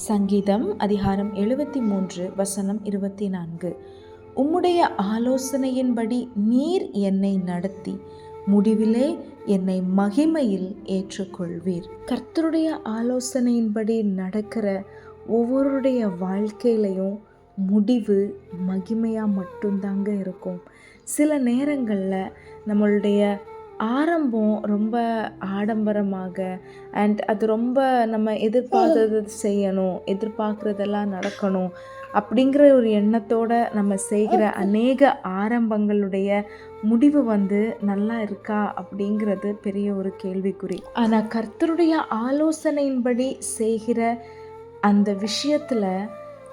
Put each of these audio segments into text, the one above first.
சங்கீதம் அதிகாரம் எழுபத்தி மூன்று வசனம் இருபத்தி நான்கு. உம்முடைய ஆலோசனையின்படி நீர் என்னை நடத்தி முடிவிலே என்னை மகிமையில் ஏற்றுக்கொள்வீர். கர்த்தருடைய ஆலோசனையின்படி நடக்கிற ஒவ்வொருடைய வாழ்க்கையிலையும் முடிவு மகிமையாக மட்டும்தாங்க இருக்கும். சில நேரங்களில் நம்மளுடைய ஆரம்பம் ரொம்ப ஆடம்பரமாக அண்ட் அது ரொம்ப நம்ம எதிர்பார்த்தது செய்யணும் எதிர்பார்க்குறதெல்லாம் நடக்கணும் அப்படிங்கிற ஒரு எண்ணத்தோட நம்ம செய்கிற அநேக ஆரம்பங்களுடைய முடிவு வந்து நல்லா இருக்கா அப்படிங்கிறது பெரிய ஒரு கேள்விக்குறி. ஆனால் கர்த்தருடைய ஆலோசனையின்படி செய்கிற அந்த விஷயத்தில்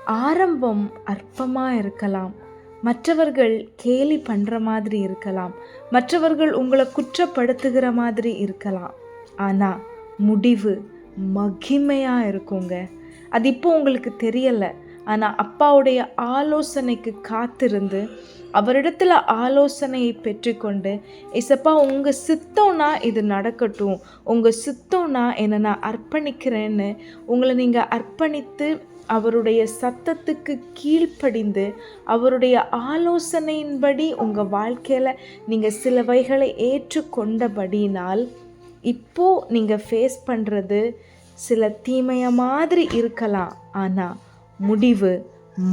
ஆரம்பம் அற்பமாக இருக்கலாம். மற்றவர்கள் கேலி பண்ணுற மாதிரி இருக்கலாம். மற்றவர்கள் உங்களை குற்றப்படுத்துகிற மாதிரி இருக்கலாம். ஆனால் முடிவு மகிமையாக இருக்குங்க. அது இப்போ உங்களுக்கு தெரியலை. ஆனால் அப்பாவுடைய ஆலோசனைக்கு காத்திருந்து அவரிடத்துல ஆலோசனையை பெற்றுக்கொண்டு இசப்பா உங்கள் சித்தம்னா இது நடக்கட்டும். உங்கள் சித்தம்னா என்னை நான் அர்ப்பணிக்கிறேன்னு உங்களை நீங்கள் அர்ப்பணித்து அவருடைய சத்தத்துக்கு கீழ்ப்படிந்து அவருடைய ஆலோசனையின்படி உங்கள் வாழ்க்கையில் நீங்கள் சிலவைகளை ஏற்றுக்கொண்டபடினால் இப்போது நீங்கள் ஃபேஸ் பண்ணுறது சில தீமைய மாதிரி இருக்கலாம். ஆனால் முடிவு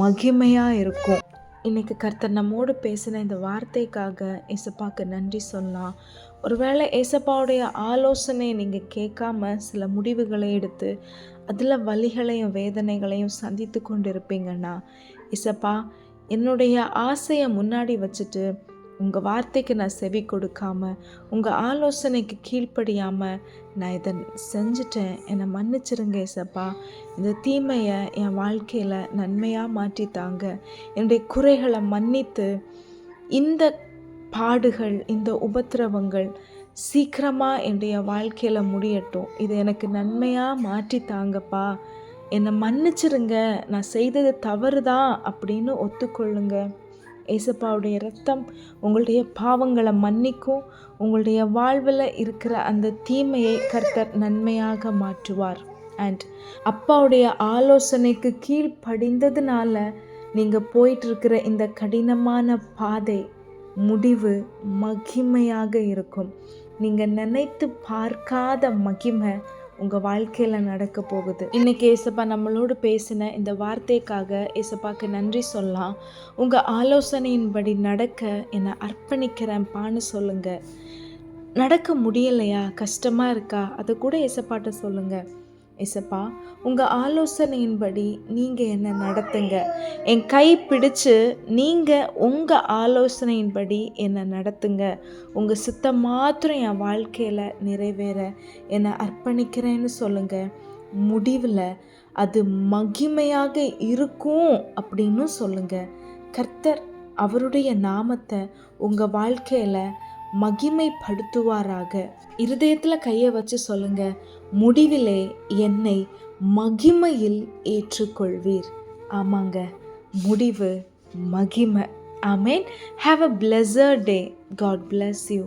மகிமையாக இருக்கும். இன்றைக்கி கர்த்தர் நம்மோடு பேசின இந்த வார்த்தைக்காக ஏசப்பாவுக்கு நன்றி சொல்லலாம். ஒருவேளை ஏசப்பாவுடைய ஆலோசனையை நீங்கள் கேட்காம சில முடிவுகளை எடுத்து அதில் வழிகளையும் வேதனைகளையும் சந்தித்து கொண்டு இருப்பீங்கன்னா இசப்பா என்னுடைய ஆசையை முன்னாடி வச்சுட்டு உங்கள் வார்த்தைக்கு நான் செவி கொடுக்காம உங்கள் ஆலோசனைக்கு கீழ்ப்படியாமல் நான் இதை செஞ்சுட்டேன். என்னை மன்னிச்சிருங்க ஏசப்பா. இந்த தீமையை என் வாழ்க்கையில் நன்மையாக மாற்றித்தாங்க என்னுடைய குறைகளை மன்னித்து இந்த பாடுகள் இந்த உபத்திரவங்கள் சீக்கிரமாக என்னுடைய வாழ்க்கையில் முடியட்டும். இது எனக்கு நன்மையாக மாற்றி தாங்கப்பா. என்னை மன்னிச்சிருங்க. நான் செய்தது தவறு தான் அப்படின்னு ஒத்துக்கொள்ளுங்க. ஏசப்பாவுடைய ரத்தம் உங்களுடைய பாவங்களை மன்னிக்கும் உங்களுடைய வாழ்வில் இருக்கிற அந்த தீமையை கர்த்தர் நன்மையாக மாற்றுவார். அண்ட் அப்பாவுடைய ஆலோசனைக்கு கீழ்ப்படிந்ததுனால நீங்கள் போயிட்டுருக்கிற இந்த கடினமான பாதை முடிவு மகிமையாக இருக்கும். நீங்கள் நினைத்து பார்க்காத மகிமை உங்கள் வாழ்க்கையில் நடக்க போகுது. இன்றைக்கி ஏசப்பா நம்மளோடு பேசின இந்த வார்த்தைக்காக ஏசப்பாக்கு நன்றி சொல்லலாம். உங்கள் ஆலோசனையின்படி நடக்க என்னை அர்ப்பணிக்கிறேன்ப்பான்னு சொல்லுங்கள் நடக்க முடியலையா? கஷ்டமாக இருக்கா? அதை கூட ஏசப்பாட்ட சொல்லுங்கள் இசப்பா உங்கள் ஆலோசனையின்படி நீங்கள் என்னை நடத்துங்க? என் கை பிடிச்சு நீங்கள் உங்கள் ஆலோசனையின்படி என்னை நடத்துங்க? உங்கள் சித்தம் மாத்திரம் என் வாழ்க்கையில் நிறைவேற. என்னை அர்ப்பணிக்கிறேன்னு சொல்லுங்கள் முடிவில் அது மகிமையாக இருக்கும் அப்படின்னு சொல்லுங்கள் கர்த்தர் அவருடைய நாமத்தை உங்கள் வாழ்க்கையில் மகிமைப்படுத்துவாராக. இருதயத்தில் கையை வச்சு சொல்லுங்க முடிவிலே என்னை மகிமையில் ஏற்றுக்கொள்வீர். ஆமாங்க முடிவு மகிமை. ஆமேன் have a pleasure day God bless you